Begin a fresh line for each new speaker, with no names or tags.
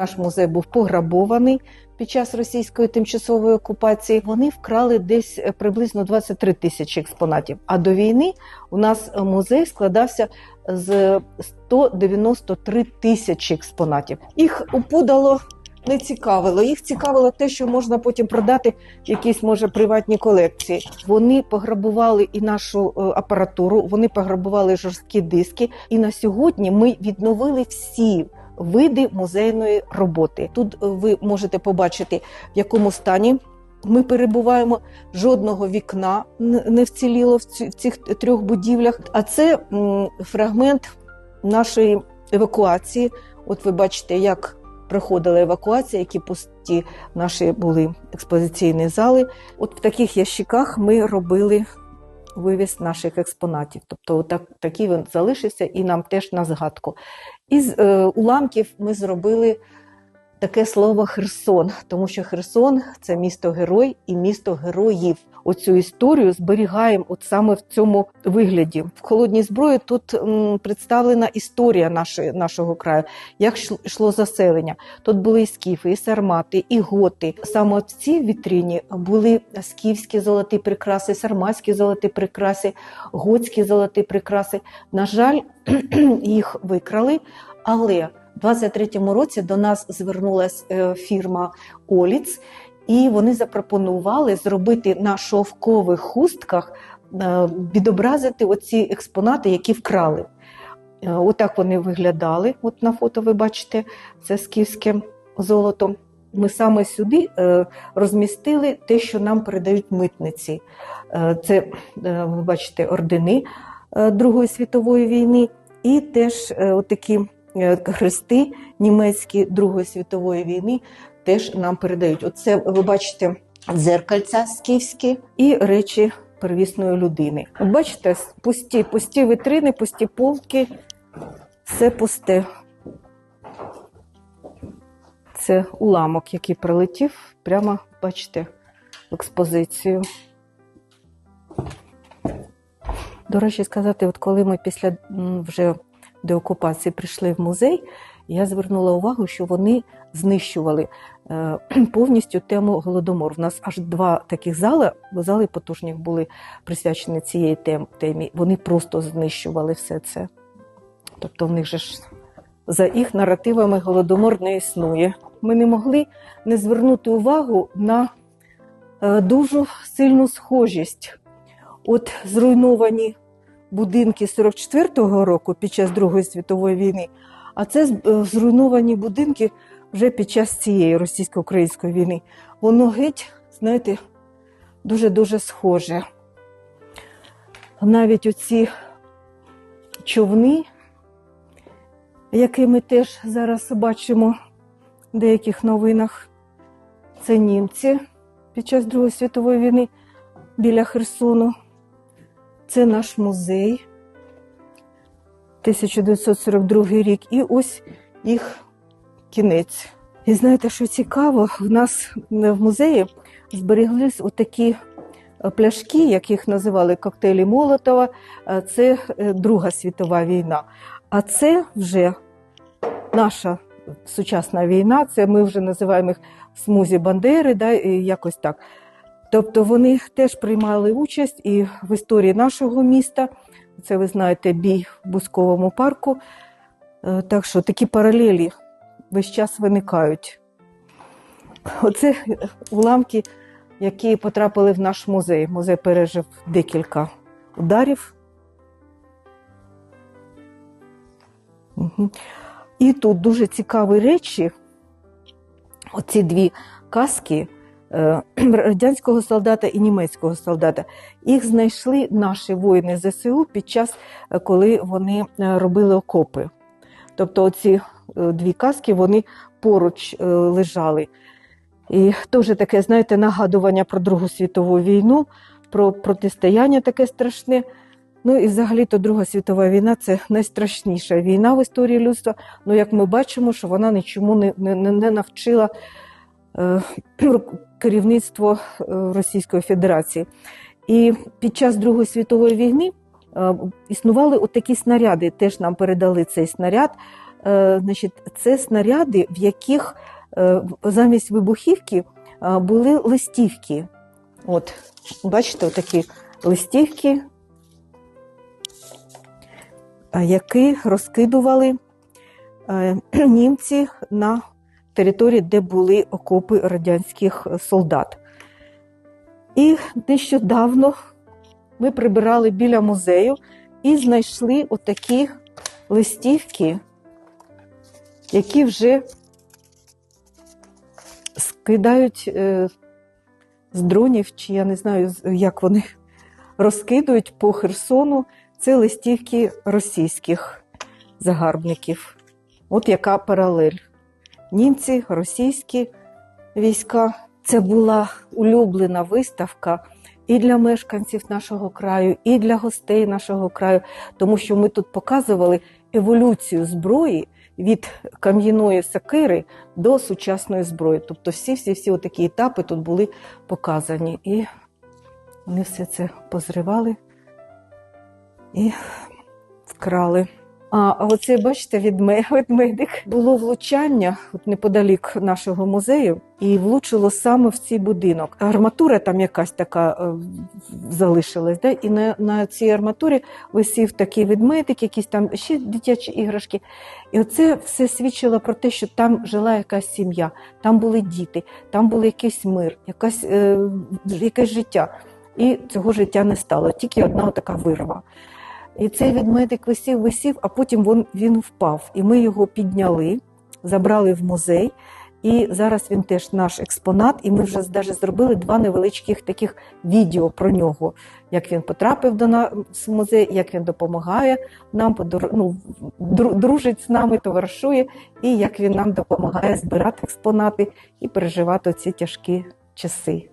Наш музей був пограбований під час російської тимчасової окупації. Вони вкрали десь е, приблизно 23 тисячі експонатів. А до війни у нас е, музей складався з 193 тисячі експонатів. Їх опудало. Не цікавило. Їх цікавило те, що можна потім продати якісь, може, приватні колекції. Вони пограбували і нашу е, апаратуру, вони пограбували жорсткі диски. І на сьогодні ми відновили всі види музейної роботи. Тут е, ви можете побачити, в якому стані. Ми перебуваємо жодного вікна не вціліло в цих трьох будівлях. А це фрагмент нашої евакуації. От ви бачите, як проходила евакуація, які пусті наші були експозиційні зали. От в таких ящиках ми робили вивіз наших експонатів. Тобто, отак, такий він залишився і нам теж на згадку. Із е, уламків ми зробили таке слово Херсон, тому що Херсон це місто герой і місто героїв. Оцю історію зберігаємо от саме в цьому вигляді. В холодній зброї тут м, представлена історія нашої, нашого краю, як йшло заселення. Тут були і скіфи, і сармати, і готи. Саме в цій вітріні були скіфські золоті прикраси, сарматські золоті прикраси, готські золоті прикраси. На жаль, їх викрали, але в 23-му році до нас звернулася е, фірма Оліц, і вони запропонували зробити на шовкових хустках е, відобразити оці експонати, які вкрали. Е, Отак вони виглядали. От на фото ви бачите, це скіфське золото. Ми саме сюди е, розмістили те, що нам передають митниці. Це, ви бачите, ордени Другої світової війни, і теж отакі е, хрести німецькі Другої світової війни теж нам передають. Оце ви бачите дзеркальця скіфські і речі первісної людини. Бачите, пусті, пусті витрини, пусті полки, все пусте. Це уламок, який прилетів, прямо бачите, в експозицію. До речі, сказати, от коли ми після вже деокупації прийшли в музей, я звернула увагу, що вони знищували е, повністю тему голодомор. У нас аж два таких зали, зали потужних були присвячені цієї темі. Вони просто знищували все це. Тобто в них же ж за їх наративами голодомор не існує. Ми не могли не звернути увагу на е, дуже сильну схожість. От зруйновані будинки 44-го року під час Другої світової війни, а це е, зруйновані будинки вже під час цієї російсько-української війни. Воно геть, знаєте, дуже-дуже схоже. Навіть оці човни, які ми теж зараз бачимо в деяких новинах, це німці під час Другої світової війни біля Херсону. Це наш музей 1942 рік. І ось їх кінець. І знаєте, що цікаво, в нас в музеї збереглись отакі е, пляшки, як їх називали коктейлі Молотова. Е, Це е, Друга світова війна. А це вже наша сучасна війна. Це ми вже називаємо їх смузі Бандери, да, і якось так. Тобто вони теж приймали участь і в історії нашого міста. Це ви знаєте, бій в Бусковому парку. Е, Так що такі паралелі весь час виникають. Оце уламки, які потрапили в наш музей. Музей пережив декілька ударів. І тут дуже цікаві речі. Оці дві каски е, радянського солдата і німецького солдата. Їх знайшли наші воїни ЗСУ під час, е, коли вони е, робили окопи. Тобто оці е, дві каски вони поруч е, лежали. І теж таке, знаєте, нагадування про Другу світову війну, про протистояння таке страшне. Ну і взагалі-то Друга світова війна це найстрашніша війна в історії людства. Ну, як ми бачимо, що вона нічому не, не, не навчила е, керівництво е, Російської Федерації. І під час Другої світової війни е, існували отакі снаряди. Теж нам передали цей снаряд. Е, Значить, це снаряди, в яких е, замість вибухівки е, були листівки. От, бачите, такі листівки, е, які розкидували е, німці на території, де були окопи радянських солдат. І нещодавно ми прибирали біля музею і знайшли отакі листівки, які вже скидають е, з дронів, чи я не знаю, як вони розкидують по Херсону. Це листівки російських загарбників. От яка паралель. Німці, російські війська. Це була улюблена виставка і для мешканців нашого краю, і для гостей нашого краю, тому що ми тут показували еволюцію зброї від кам'яної сакири до сучасної зброї. Тобто всі всі всі такі етапи тут були показані. І вони все це позривали і вкрали. А, оце, бачите, відме- ведмедик. Було влучання от неподалік нашого музею, і влучило саме в цей будинок. Арматура там якась така е, залишилась, да? і на, на цій арматурі висів такий ведмедик, якісь там ще дитячі іграшки. І оце все свідчило про те, що там жила якась сім'я, там були діти, там був якийсь мир, якась, е, якесь життя. І цього життя не стало, тільки одна така вирва. І цей ведмедик висів, висів, а потім він, він впав. І ми його підняли, забрали в музей. І зараз він теж наш експонат, і ми вже навіть зробили два невеличких таких відео про нього, як він потрапив до нас в музей, як він допомагає нам, ну, дружить з нами, товаришує, і як він нам допомагає збирати експонати і переживати ці тяжкі часи.